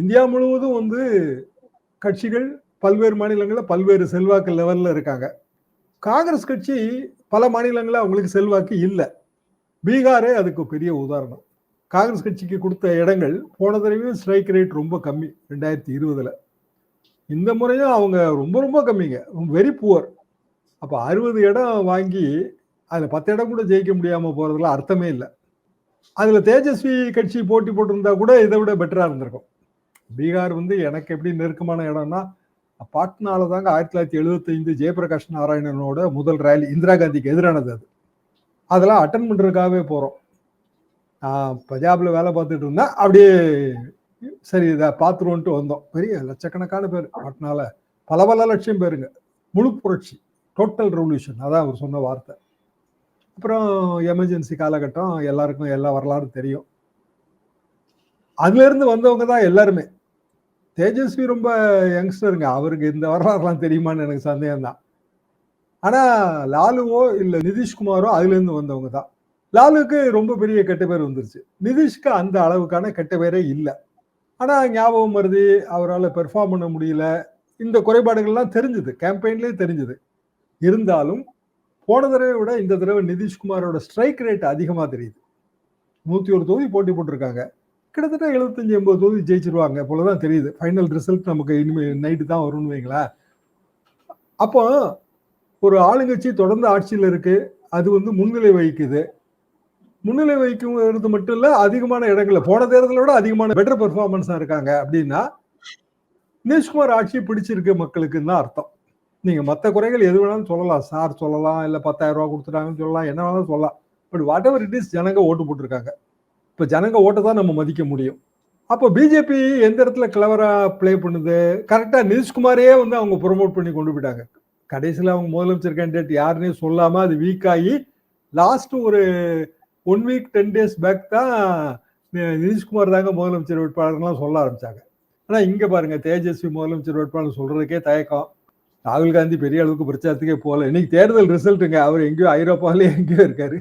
India முழுவதும் வந்து கட்சிகள் பல்வேறு மாநிலங்களில் பல்வேறு செல்வாக்கு லெவலில் இருக்காங்க. காங்கிரஸ் கட்சி பல மாநிலங்களில் அவங்களுக்கு செல்வாக்கு இல்லை. பீகாரே அதுக்கு பெரிய உதாரணம். காங்கிரஸ் கட்சிக்கு கொடுத்த இடங்கள் போன தடவையும் ஸ்ட்ரைக் ரேட் ரொம்ப கம்மி ரெண்டாயிரத்தி இருபதில். இந்த முறையும் அவங்க ரொம்ப ரொம்ப கம்மிங்க. வெரி புவர் அப்போ அறுபது இடம் வாங்கி அதில் பத்து இடம் கூட ஜெயிக்க முடியாமல் போகிறதுல அர்த்தமே இல்லை. அதில் தேஜஸ்வி கட்சி போட்டி போட்டிருந்தா கூட இதை விட பெட்டராக இருந்திருக்கும். பீகார் வந்து எனக்கு எப்படி நெருக்கமான இடம்னா பாட்னால தாங்க ஆயிரத்தி தொள்ளாயிரத்தி எழுபத்தைந்து ஜெயபிரகாஷ் நாராயணனோட முதல் ரேலி இந்திரா காந்திக்கு எதிரானது அது. அதெல்லாம் அட்டன் பண்ணுறதுக்காகவே போகிறோம் நான் பஞ்சாப்ல வேலை பார்த்துட்டு இருந்தேன். அப்படியே சரி இதை பார்த்துருவோன்ட்டு வந்தோம். பெரிய லட்சக்கணக்கான பேர் பாட்னால பல பல லட்சம் பேருங்க. முழு புரட்சி டோட்டல் ரெவல்யூஷன் அதான் அவர் சொன்ன வார்த்தை. அப்புறம் எமர்ஜென்சி காலகட்டம் எல்லாருக்கும் எல்லா வரலாறும் தெரியும். அதுல இருந்து வந்தவங்க தான் எல்லாருமே. தேஜஸ்வி ரொம்ப யங்ஸ்டருங்க. அவருக்கு இந்த வரலாறுலாம் தெரியுமான்னு எனக்கு சந்தேகம் தான் ஆனால் லாலுவோ இல்லை நிதிஷ்குமாரோ அதுலேருந்து வந்தவங்க தான். லாலுக்கு ரொம்ப பெரிய கெட்ட பேர் வந்துருச்சு. நிதிஷ்க்கு அந்த அளவுக்கான கெட்ட பேரே இல்லை. ஆனால் ஞாபகம் வருது அவரால் பெர்ஃபார்ம் பண்ண முடியல. இந்த குறைபாடுகள்லாம் தெரிஞ்சுது. கேம்பெயின்லேயே தெரிஞ்சுது. இருந்தாலும் போன தடவை விட இந்த தடவை நிதிஷ்குமாரோட ஸ்ட்ரைக் ரேட் அதிகமாக தெரியுது. நூற்றி ஒரு தொகுதி போட்டி போட்டிருக்காங்க. கிட்டத்தட்ட எழுபத்தஞ்சு எண்பது தொகுதி ஜெயிச்சிருவாங்க. போலதான் தெரியுது. ஃபைனல் ரிசல்ட் நமக்கு இனிமேல் நைட்டு தான் வரும்னு வைங்களேன். அப்போ ஒரு ஆளுங்கட்சி தொடர்ந்து ஆட்சியில் இருக்கு. அது வந்து முன்னிலை வகிக்குது. முன்னிலை வகிக்கிறது மட்டும் இல்லை அதிகமான இடங்களில் போன தேர்தலை விட அதிகமான பெட்டர் பெர்ஃபார்மன்ஸாக இருக்காங்க அப்படின்னா நிதிஷ்குமார் ஆட்சி பிடிச்சிருக்கு மக்களுக்குன்னு தான் அர்த்தம். நீங்கள் மற்ற குறைகள் எது வேணாலும் சொல்லலாம். சார் சொல்லலாம் இல்லை பத்தாயிரம் ரூபா கொடுத்துட்டாங்கன்னு சொல்லலாம் என்ன வேணாலும் சொல்லலாம். But whatever it is ஜனங்க ஓட்டு போட்டிருக்காங்க. இப்போ ஜனங்க ஓட்டை தான் நம்ம மதிக்க முடியும். அப்போ பிஜேபி எந்த இடத்துல கிளவராக ப்ளே பண்ணுது? கரெக்டாக நிதிஷ்குமாரே வந்து அவங்க ப்ரொமோட் பண்ணி கொண்டு போயிட்டாங்க. கடைசியில் அவங்க முதலமைச்சர் கேண்டிடேட் யாருன்னே சொல்லாமல் அது வீக் ஆகி லாஸ்ட் ஒரு one week ten days back தான் நிதிஷ்குமார் தாங்க முதலமைச்சர் வேட்பாளர்லாம் சொல்ல ஆரம்பித்தாங்க ஆனால் இங்கே பாருங்கள் தேஜஸ்வி முதலமைச்சர் வேட்பாளர் சொல்கிறதுக்கே தயக்கம். ராகுல் காந்தி பெரிய அளவுக்கு பிரச்சாரத்துக்கே போகல. இன்னைக்கு தேர்தல் ரிசல்ட்டுங்க அவர் எங்கேயோ ஐரோப்பாவிலே எங்கேயோ இருக்காரு.